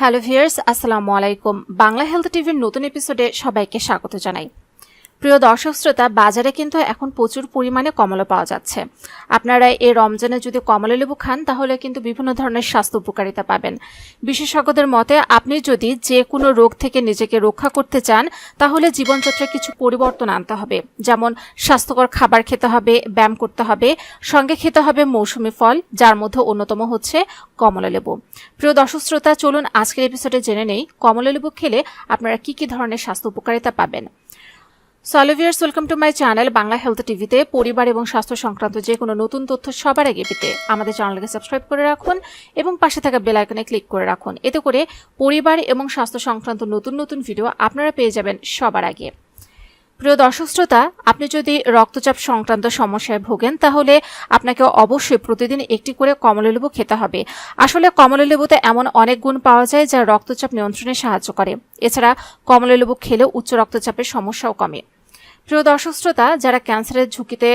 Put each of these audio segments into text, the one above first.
Hello viewers আসসালামু আলাইকুম। Bangla health টিভির নতুন এপিসোডে সবাইকে স্বাগত জানাই। প্রিয় দর্শক শ্রোতা, বাজারে কিন্তু এখন প্রচুর পরিমাণে কমলা পাওয়া যাচ্ছে। আপনারা এই রমজানে যদি কমলা লেবু খান, তাহলে কিন্তু বিভিন্ন ধরনের স্বাস্থ্য উপকারিতা পাবেন। বিশেষজ্ঞদের মতে, আপনি যদি যে কোনো রোগ থেকে নিজেকে রক্ষা করতে চান, তাহলে জীবনযাত্রায় কিছু পরিবর্তন আনতে হবে। যেমন, স্বাস্থ্যকর খাবার খেতে হবে, ব্যায়াম করতে হবে, সঙ্গে খেতে হবে মৌসুমি ফল, যার মধ্যে অন্যতম হচ্ছে কমলা লেবু। প্রিয় দর্শক শ্রোতা, চলুন আজকের এপিসোডে জেনে নেই, কমলা লেবু খেলে আপনারা কি কি ধরনের স্বাস্থ্য উপকারিতা পাবেন। সলিভিয়ার্স welcome to my channel Bangla health টিভিতে পরিবার এবং স্বাস্থ্য সংক্রান্ত যে কোনো নতুন তথ্য সবার আগে পেতে আমাদের চ্যানেলকে সাবস্ক্রাইব করে রাখুন এবং পাশে থাকা বেল আইকনে ক্লিক করে রাখুন। এতে করে পরিবার এবং স্বাস্থ্য সংক্রান্ত নতুন নতুন ভিডিও আপনারা পেয়ে যাবেন সবার আগে। প্রিয় দর্শক শ্রোতা, আপনি যদি রক্তচাপ সংক্রান্ত সমস্যায় ভোগেন, তাহলে আপনাকে অবশ্যই প্রতিদিন একটি করে কমলালেবু খেতে হবে। আসলে কমলালেবুতে এমন অনেক গুণ পাওয়া যায় যা রক্তচাপ নিয়ন্ত্রণে সাহায্য করে। এছাড়া কমলালেবু খেলে উচ্চ রক্তচাপের সমস্যাও কমে। প্রিয় দর্শক শ্রোতা, যারা ক্যান্সারের ঝুঁকিতে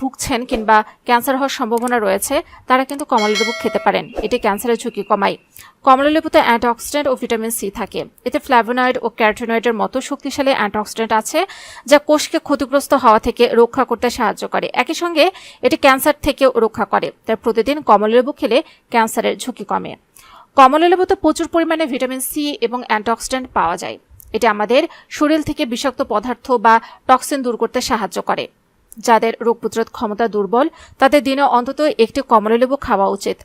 ভুগছেন কিংবা ক্যান্সার হওয়ার সম্ভাবনা রয়েছে, তারা কিন্তু কমলালেবু খেতে পারেন। এটি ক্যান্সারের ঝুঁকি কমায়। কমলালেবুতে অ্যান্টিঅক্সিডেন্ট ও ভিটামিন সি থাকে। এতে ফ্ল্যাভোনয়েড ও ক্যারোটিনয়েডের মতো শক্তিশালী অ্যান্টিঅক্সিডেন্ট আছে, যা কোষকে ক্ষতিগ্রস্ত হওয়া থেকে রক্ষা করতে সাহায্য করে। একই সঙ্গে এটি ক্যান্সার থেকেও রক্ষা করে, তাই প্রতিদিন কমলালেবু খেলে ক্যান্সারের ঝুঁকি কমে। কমলালেবুতে প্রচুর পরিমাণে ভিটামিন সি এবং অ্যান্টিঅক্সিডেন্ট পাওয়া যায়। এটি আমাদের শরীর থেকে বিষাক্ত পদার্থ বা টক্সিন দূর করতে সাহায্য করে। যাদের রোগ প্রতিরোধ ক্ষমতা দুর্বল, তাদের দিনে অন্তত একটি কমলালেবু খাওয়া উচিত।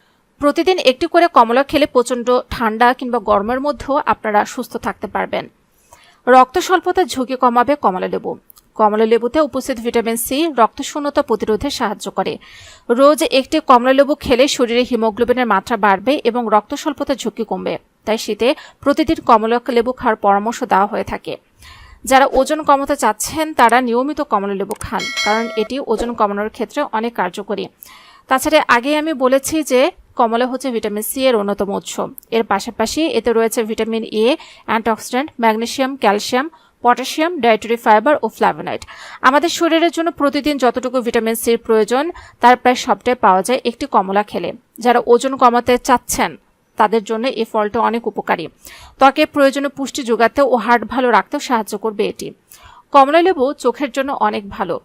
প্রতিদিন একটি করে কমলা খেলে প্রচণ্ড ঠান্ডা কিংবা গরমের মধ্যেও আপনারা সুস্থ থাকতে পারবেন। রক্ত স্বল্পতার ঝুঁকি কমাবে কমলালেবু কমলা লেবুতে উপস্থিত ভিটামিন সি রক্তশূন্যতা প্রতিরোধে সাহায্য করে। রোজ একটি কমলা লেবু খেলে শরীরে হিমোগ্লোবিনের মাত্রা বাড়বে এবং রক্ত স্বল্পতার ঝুঁকি কমবে। তাই শীতে প্রতিদিন কমলা লেবু খাওয়ার পরামর্শ দেওয়া হয়ে থাকে। যারা ওজন কমাতে চাচ্ছেন, তারা নিয়মিত কমলা লেবু খান, কারণ এটি ওজন কমানোর ক্ষেত্রে অনেক কার্যকরী। তাছাড়া আগে আমি বলেছি যে, কমলা হচ্ছে ভিটামিন সি এর অন্যতম উৎস। এর পাশাপাশি এতে রয়েছে vitamin A antioxidant magnesium calcium, potassium, dietary fibre O flavonoid আমাদের শরীরের জন্য প্রতিদিন যতটুকু ভিটামিন সির প্রয়োজন, তার প্রায় সবটাই পাওয়া যায় একটি কমলা খেলে। যারা ওজন কমাতে চাচ্ছেন তাদের জন্য এই ফলটা অনেক উপকারী। ত্বকে প্রয়োজনীয় পুষ্টি যোগাতে ও হার্ট ভালো রাখতেও সাহায্য করবে এটি। কমলা লেবু চোখের জন্য অনেক ভালো।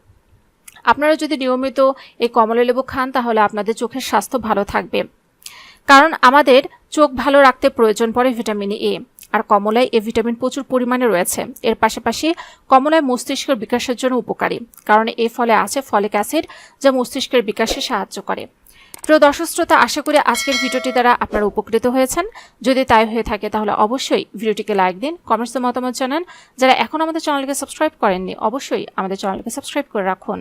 আপনারা যদি নিয়মিত এই কমলা লেবু খান, তাহলে আপনাদের চোখের স্বাস্থ্য ভালো থাকবে। কারণ আমাদের চোখ ভালো রাখতে প্রয়োজন পড়ে vitamin A. R কমলায় A vitamin প্রচুর পরিমাণে রয়েছে। এর পাশাপাশি কমলায় মস্তিষ্কের বিকাশের জন্য উপকারী। কারণ এই ফলে আছে ফলিক অ্যাসিড, যা মস্তিষ্কের বিকাশে সাহায্য করে। প্রিয় দর্শক শ্রোতা, আশা করি আজকের ভিডিওটি দ্বারা আপনারা উপকৃত হয়েছেন। যদি তাই হয়ে থাকে তাহলে অবশ্যই ভিডিওটিকে লাইক দিন কমেন্টসে মতামত জানান। যারা এখন আমাদের চ্যানেলকে সাবস্ক্রাইব করেননি, অবশ্যই আমাদের চ্যানেলকে সাবস্ক্রাইব করে রাখুন।